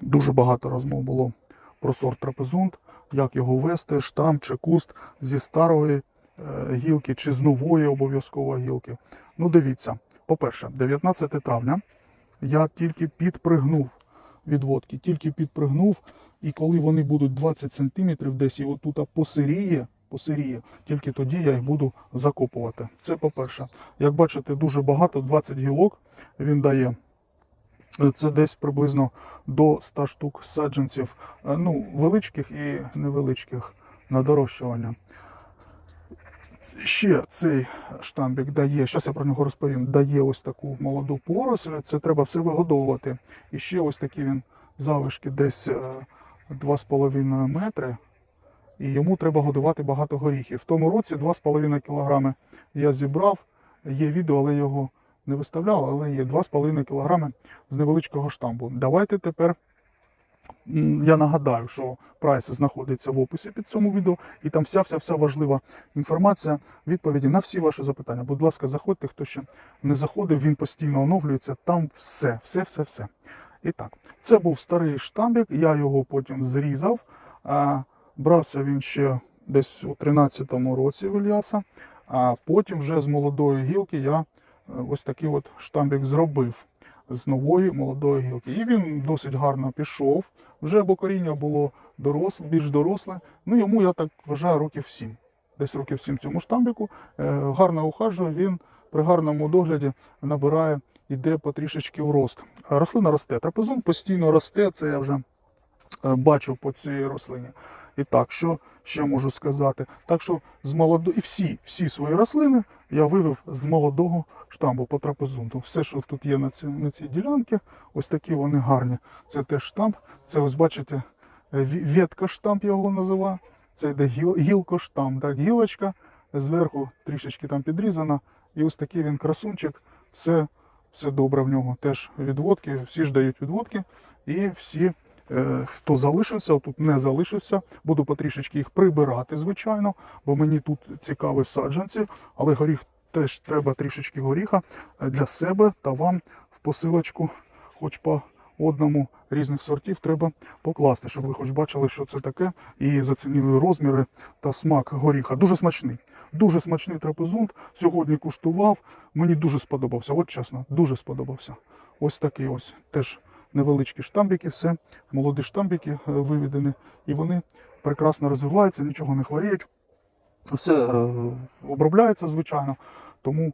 Дуже багато розмов було про сорт трапезунт, як його вести, штам чи куст зі старої е, гілки чи з нової обов'язково гілки. Ну, дивіться, по-перше, 19 травня я тільки підпригнув відводки, тільки підпригнув, і коли вони будуть 20 см десь і отут посиріє, посиріє, тільки тоді я їх буду закопувати. Це по-перше. Як бачите, дуже багато, 20 гілок він дає. Е, Це десь приблизно до 100 штук саджанців, е, ну, величких і невеличких на дорощування. Ще цей штамбік дає, зараз я про нього розповім, дає ось таку молоду поросль, це треба все вигодовувати. І ще ось такі він завишки десь е, 2,5 метри. І йому треба годувати багато горіхів. В тому році 2,5 кг я зібрав. Є відео, але його не виставляв, але є 2,5 кг з невеличкого штамбу. Давайте тепер я нагадаю, що прайс знаходиться в описі під цьому відео, і там вся вся вся важлива інформація, відповіді на всі ваші запитання. Будь ласка, заходьте, хто ще не заходив, він постійно оновлюється. Там все, все, все, все. І так, це був старий штамбік, я його потім зрізав. Брався він ще десь у 13-му році в Ільяса, а потім вже з молодої гілки я ось такий от штамбік зробив з нової молодої гілки. І він досить гарно пішов. Вже бо коріння було доросле, більш доросле. Ну йому я так вважаю років 7. Десь років 7 цьому штамбіку. Е, гарно ухажує, він при гарному догляді набирає, іде потрішечки в рост. Рослина росте. Трапезун постійно росте, це я вже е, бачу по цій рослині. І так, що ще можу сказати? Так що з молодо... і всі, всі свої рослини я вивів з молодого штамбу по трапезунту. Все, що тут є на цій, на цій ділянці, ось такі вони гарні. Це теж штамп. Це ось бачите, е, ветка штамп його називаю. Це йде гіл... гілкоштамп. Так, гілочка зверху трішечки там підрізана. І ось такий він красунчик. Все, все добре в нього. Теж відводки, всі ж дають відводки. І всі Хто залишився, тут не залишився, буду потрішечки їх прибирати, звичайно, бо мені тут цікаві саджанці, але горіх теж треба трішечки горіха е, для себе та вам в посилочку, хоч по одному різних сортів, треба покласти, щоб ви хоч бачили, що це таке, і зацінили розміри та смак горіха. Дуже смачний. Дуже смачний трапезунт. Сьогодні куштував. Мені дуже сподобався. От чесно, дуже сподобався. Ось такий ось теж невеличкі штамбики, все, молоді штамбики е, виведені, і вони прекрасно розвиваються, нічого не хворіють. Все е, обробляється, звичайно. Тому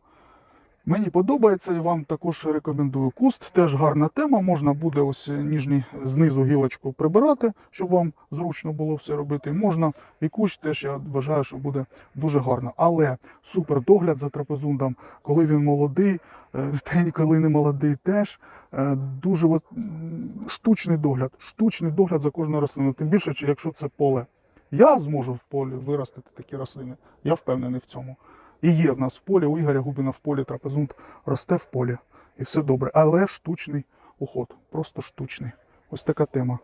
мені подобається і вам також рекомендую. Куст теж гарна тема. Можна буде ось ніжній знизу гілочку прибирати, щоб вам зручно було все робити. Можна і кущ теж я вважаю, що буде дуже гарно. Але супер догляд за трапезундом, коли він молодий, е, коли не молодий, теж е, дуже штучний догляд. Штучний догляд за кожною рослиною. Тим більше, якщо це поле. Я зможу в полі виростити такі рослини. Я впевнений в цьому. І є в нас в полі, у Ігоря Губіна в полі трапезунт росте в полі. І все добре. Але штучний уход. Просто штучний. Ось така тема.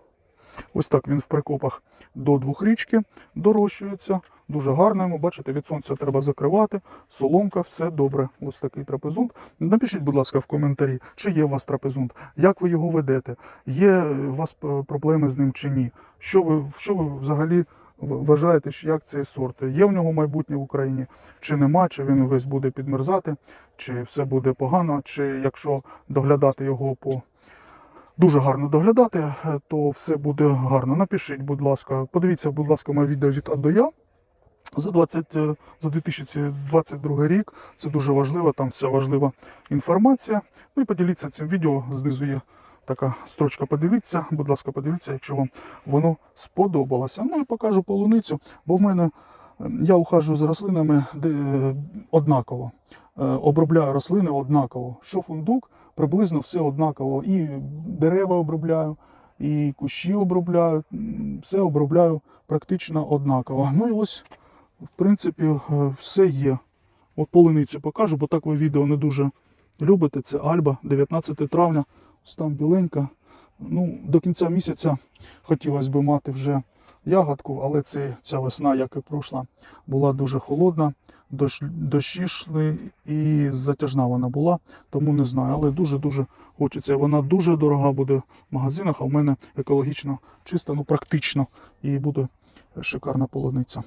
Ось так він в прикопах до двохрічки дорощується. Дуже гарно йому, бачите, від сонця треба закривати. Соломка, все добре. Ось такий трапезунт. Напишіть, будь ласка, в коментарі, чи є у вас трапезунт, як ви його ведете, є у вас е, проблеми з ним чи ні. Що ви, що ви взагалі вважаєте, як цей сорт? Є в нього майбутнє в Україні, чи нема, чи він весь буде підмерзати, чи все буде погано, чи якщо доглядати його по дуже гарно доглядати, то все буде гарно. Напишіть, будь ласка, подивіться, будь ласка, моє відео від А до Я. За 20, е, за 2022 рік це дуже важливо, там вся важлива інформація. Ну і поділіться цим відео. Знизу є така строчка поділіться. Будь ласка, поділіться, якщо вам воно сподобалося. Ну і покажу полуницю, бо в мене е, я ухажую за рослинами е, однаково. Е, Обробляю рослини однаково. Що фундук, приблизно все однаково. І дерева обробляю, і кущі обробляю, все обробляю практично однаково. Ну і ось, в принципі, е, все є. От полуницю покажу, бо так ви відео не дуже любите. Це Альба, 19 травня, ось там біленька. Ну, до кінця місяця хотілося б мати вже ягодку, але це, ця весна, як і пройшла, була дуже холодна, дощ, дощі йшли і затяжна вона була, тому не знаю. Але дуже-дуже хочеться. Вона дуже дорога буде в магазинах, а в мене екологічно чисто, ну практично, і буде шикарна полуниця.